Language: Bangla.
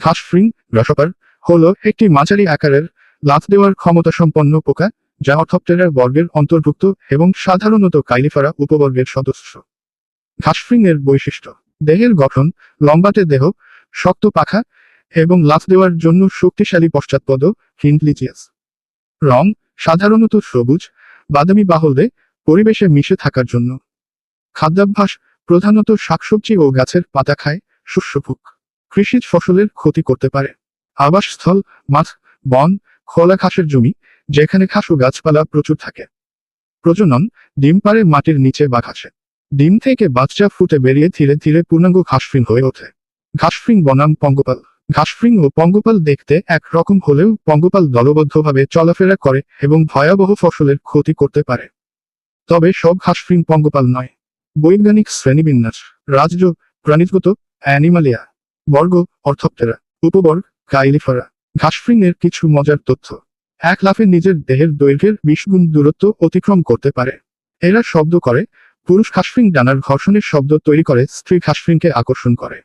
ঘাসফ্রিং গ্রাসপার হল একটি মাঝারি আকারের লাফ দেওয়ার ক্ষমতা সম্পন্ন পোকা, যা অর্থপ্টেরার বর্গের অন্তর্ভুক্ত এবং সাধারণত কাইলিফারা উপবর্গের সদস্য। ঘাসফ্রিং এর বৈশিষ্ট্য। দেহের গঠন, লম্বাটে দেহ, শক্ত পাখা এবং লাফ দেওয়ার জন্য শক্তিশালী পশ্চাৎপদ হিন্টলিচিয়াস রং, সাধারণত সবুজ, বাদামি বা হলদে পরিবেশে মিশে থাকার জন্য। খাদ্যাভ্যাস প্রধানত শাকসবজি ও গাছের পাতা খায় শস্যভুক কৃষিজ ফসলের ক্ষতি করতে পারে। আবাসস্থল, মাঠ, বন, খোলা ঘাসের জমি, যেখানে ঘাস ও গাছপালা প্রচুর থাকে। প্রজনন, ডিম পারে মাটির নিচে বা ঘাসে। ডিম থেকে বাচ্চা ফুটে বেরিয়ে ধীরে ধীরে পূর্ণাঙ্গ ঘাসফ্রিং হয়ে ওঠে। ঘাসফ্রিং বনাম পঙ্গপাল। ঘাসফ্রিং ও পঙ্গপাল দেখতে একরকম হলেও পঙ্গপাল দলবদ্ধভাবে চলাফেরা করে এবং ভয়াবহ ফসলের ক্ষতি করতে পারে। তবে সব ঘাসফ্রিং পঙ্গপাল নয়। বৈজ্ঞানিক শ্রেণীবিন্যাস। রাজ্য প্রাণীগত অ্যানিমালিয়া। বর্গ অর্থপ্টেরা উপবর্গ কাইলিফারা ঘাসফ্রিংয়ের কিছু মজার তথ্য। এক লাফে নিজের দেহের দৈর্ঘ্যের বিশ গুণ দূরত্ব অতিক্রম করতে পারে। এরা শব্দ করে, পুরুষ ঘাসফ্রিং ডানার ঘর্ষণের শব্দ তৈরি করে, স্ত্রী ঘাসফ্রিংকে আকর্ষণ করে।